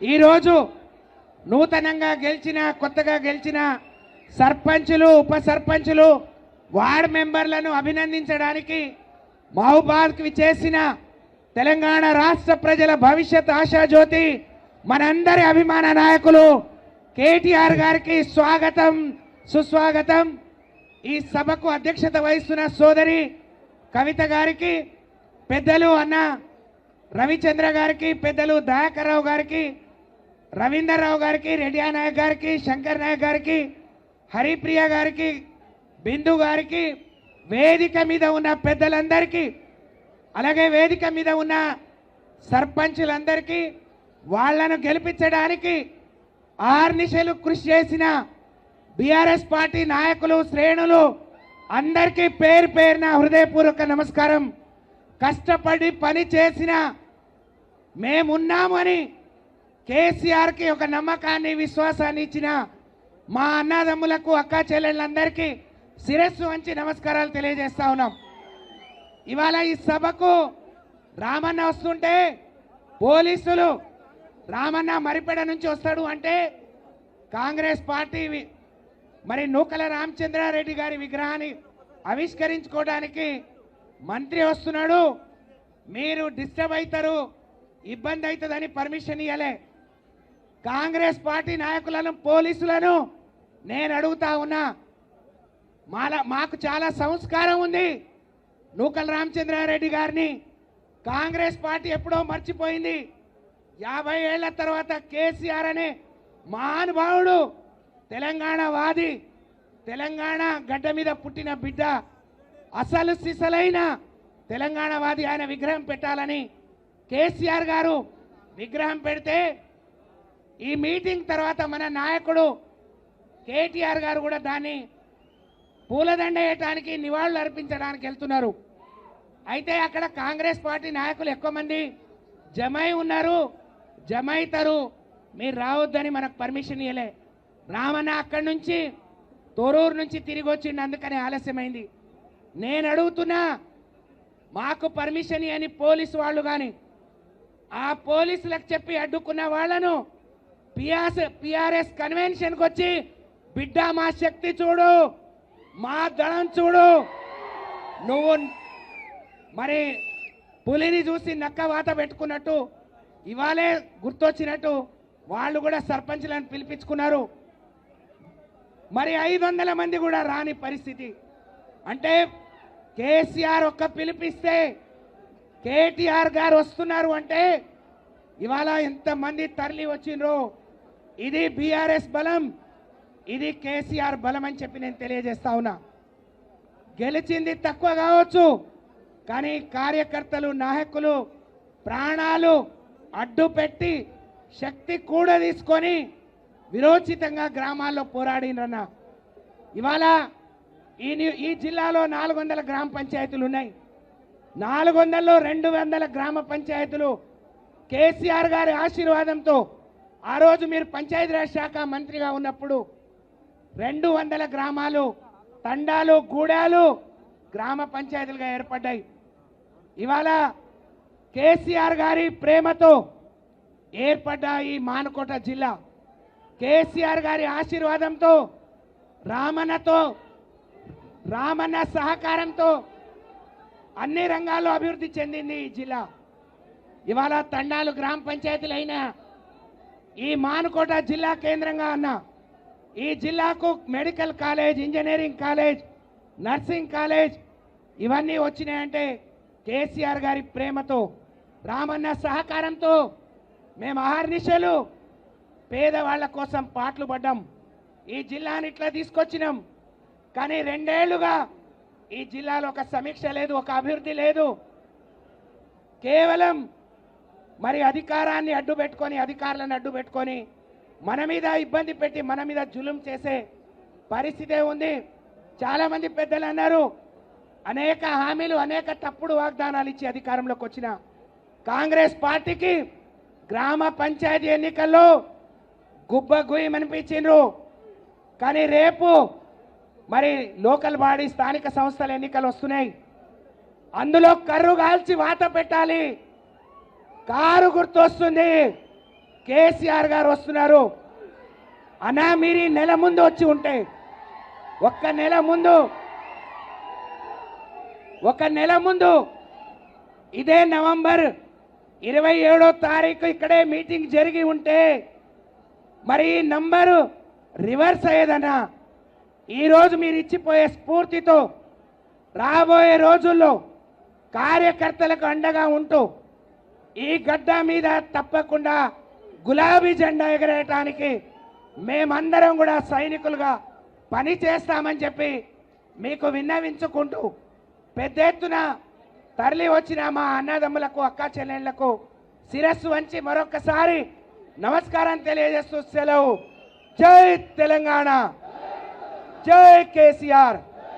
ఈరోజు నూతనంగా గెలిచిన కొత్తగా గెలిచిన సర్పంచులు ఉప సర్పంచులు వార్డ్ మెంబర్లను అభినందించడానికి మహబాద్కి విచేసిన తెలంగాణ రాష్ట్ర ప్రజల భవిష్యత్ ఆశాజ్యోతి మనందరి అభిమాన నాయకులు కేటీఆర్ గారికి స్వాగతం సుస్వాగతం. ఈ సభకు అధ్యక్షత వహిస్తున్న సోదరి కవిత గారికి పెద్దలు అన్న రవిచంద్ర గారికి పెద్దలు దయాకర్రావు గారికి రవీందర్ రావు గారికి రెడ్డి నాయక్ గారికి శంకర్ నాయక్ గారికి హరిప్రియ గారికి బిందు గారికి వేదిక మీద ఉన్న పెద్దలందరికీ అలాగే వేదిక మీద ఉన్న సర్పంచులందరికీ వాళ్ళను గెలిపించడానికి ఆర్నిశలు కృషి చేసిన బీఆర్ఎస్ పార్టీ నాయకులు శ్రేణులు అందరికీ పేరు పేరున హృదయపూర్వక నమస్కారం. కష్టపడి పని చేసిన మేమున్నామని కేసీఆర్కి ఒక నమ్మకాన్ని విశ్వాసాన్ని ఇచ్చిన మా అన్నదమ్ములకు అక్క చెల్లెళ్ళందరికీ శిరస్సు వంచి నమస్కారాలు తెలియజేస్తా ఉన్నాం. ఇవాళ ఈ సభకు రామన్న వస్తుంటే పోలీసులు రామన్న మరిపెడ నుంచి వస్తాడు అంటే కాంగ్రెస్ పార్టీ మరి నూకల రామచంద్రారెడ్డి గారి విగ్రహాన్ని ఆవిష్కరించుకోవడానికి మంత్రి వస్తున్నాడు. మీరు డిస్టర్బ్ అవుతారు ఇబ్బంది అవుతుందని పర్మిషన్ ఇవ్వలే కాంగ్రెస్ పార్టీ నాయకులను పోలీసులను నేను అడుగుతా ఉన్నా. మాల మాకు చాలా సంస్కారం ఉంది. నూకల రామచంద్రారెడ్డి గారిని కాంగ్రెస్ పార్టీ ఎప్పుడో మర్చిపోయింది. యాభై ఏళ్ళ తర్వాత కేసీఆర్ అనే మహానుభావుడు తెలంగాణ వాది తెలంగాణ గడ్డ మీద పుట్టిన బిడ్డ అసలు సిసలైన తెలంగాణ వాది ఆయన విగ్రహం పెట్టాలని కేసీఆర్ గారు విగ్రహం పెడితే ఈ మీటింగ్ తర్వాత మన నాయకుడు కేటీఆర్ గారు కూడా దాన్ని పూలదండ వేయటానికి నివాళులు అర్పించడానికి వెళ్తున్నారు. అయితే అక్కడ కాంగ్రెస్ పార్టీ నాయకులు ఎక్కువ మంది జమై ఉన్నారు. జమైతారు మీరు రావద్దని మనకు పర్మిషన్ ఇవ్వలే రామన్న అక్కడి నుంచి తొరూరు నుంచి తిరిగి వచ్చిండు అందుకని ఆలస్యమైంది. నేను అడుగుతున్నా మాకు పర్మిషన్ అని పోలీసు వాళ్ళు కానీ ఆ పోలీసులకు చెప్పి అడ్డుకున్న వాళ్ళను పిఆర్ఎస్ పిఆర్ఎస్ కన్వెన్షన్కి వచ్చి బిడ్డ మా శక్తి చూడు మా దళం చూడు. నువ్వు మరి పులిని చూసి నక్క వాత పెట్టుకున్నట్టు ఇవాళే గుర్తొచ్చినట్టు వాళ్ళు కూడా సర్పంచ్లను పిలిపించుకున్నారు. మరి ఐదు వందల మంది కూడా రాని పరిస్థితి. అంటే కేసీఆర్ ఒక్క పిలిపిస్తే కేటీఆర్ గారు వస్తున్నారు అంటే ఇవాళ ఎంతమంది తరలి వచ్చిండ్రో ఇది బీఆర్ఎస్ బలం ఇది కేసీఆర్ బలం అని చెప్పి నేను తెలియజేస్తా ఉన్నా. గెలిచింది తక్కువ కావచ్చు కానీ కార్యకర్తలు నాయకులు ప్రాణాలు అడ్డు పెట్టి శక్తి కూడా తీసుకొని విరోచితంగా గ్రామాల్లో పోరాడినన్న ఇవాళ ఈ ఈ జిల్లాలో నాలుగు వందల గ్రామ పంచాయతీలు ఉన్నాయి. నాలుగు వందల్లో రెండు వందల గ్రామ పంచాయతీలు కేసీఆర్ గారి ఆశీర్వాదంతో ఆ రోజు మీరు పంచాయతీరాజ్ శాఖ మంత్రిగా ఉన్నప్పుడు రెండు వందల గ్రామాలు తండాలు గూడాలు గ్రామ పంచాయతీలుగా ఏర్పడ్డాయి. ఇవాళ కేసీఆర్ గారి ప్రేమతో ఏర్పడ్డ ఈ మానకోట జిల్లా కేసీఆర్ గారి ఆశీర్వాదంతో రామన్నతో రామన్న సహకారంతో అన్ని రంగాల్లో అభివృద్ధి చెందింది ఈ జిల్లా. ఇవాళ తండాలు గ్రామ పంచాయతీలు అయినా ఈ మానుకోట జిల్లా కేంద్రంగా అన్న ఈ జిల్లాకు medical college engineering college nursing college ఇవన్నీ వచ్చినాయంటే కేసీఆర్ గారి ప్రేమతో రామన్న సహకారంతో మేము ఆహర్నిశలు. పేదవాళ్ళ కోసం పాటలు పడ్డాం. ఈ జిల్లాని ఇట్లా తీసుకొచ్చినాం. కానీ రెండేళ్ళుగా ఈ జిల్లాలో ఒక సమీక్ష లేదు ఒక అభివృద్ధి లేదు. కేవలం మరి అధికారాన్ని అడ్డు పెట్టుకొని అధికారులను అడ్డు పెట్టుకొని మన మీద ఇబ్బంది పెట్టి మన మీద జులుం చేసే పరిస్థితే ఉంది. చాలామంది పెద్దలు అన్నారు అనేక హామీలు అనేక తప్పుడు వాగ్దానాలు ఇచ్చి అధికారంలోకి వచ్చిన కాంగ్రెస్ పార్టీకి గ్రామ పంచాయతీ ఎన్నికల్లో గుబ్బ అనిపించిండ్రు కానీ రేపు మరి లోకల్ బాడీ స్థానిక సంస్థల ఎన్నికలు వస్తున్నాయి. అందులో కర్రు కాల్చి వాత పెట్టాలి. కారు గుర్తొస్తుంది. కేసీఆర్ గారు వస్తున్నారు. అనా మీరు నెల ముందు వచ్చి ఉంటే ఒక్క నెల ముందు ఒక నెల ముందు ఇదే నవంబర్ ఇరవై ఏడో తారీఖు ఇక్కడే మీటింగ్ జరిగి ఉంటే మరి ఈ నంబరు రివర్స్ అయ్యేదన్నా ఈరోజు మీరు ఇచ్చిపోయే స్ఫూర్తితో రాబోయే రోజుల్లో కార్యకర్తలకు అండగా ఉంటూ ఈ గడ్డ మీద తప్పకుండా గులాబీ జెండా ఎగరేయటానికి మేమందరం కూడా సైనికులుగా పని చేస్తామని చెప్పి మీకు విన్నవించుకుంటూ పెద్ద ఎత్తున తరలి వచ్చిన మా అన్నదమ్ములకు అక్క చెల్లెళ్ళకు శిరస్సు వంచి మరొకసారి నమస్కారం తెలియజేస్తూ సెలవు. జై తెలంగాణ. జై కేసీఆర్.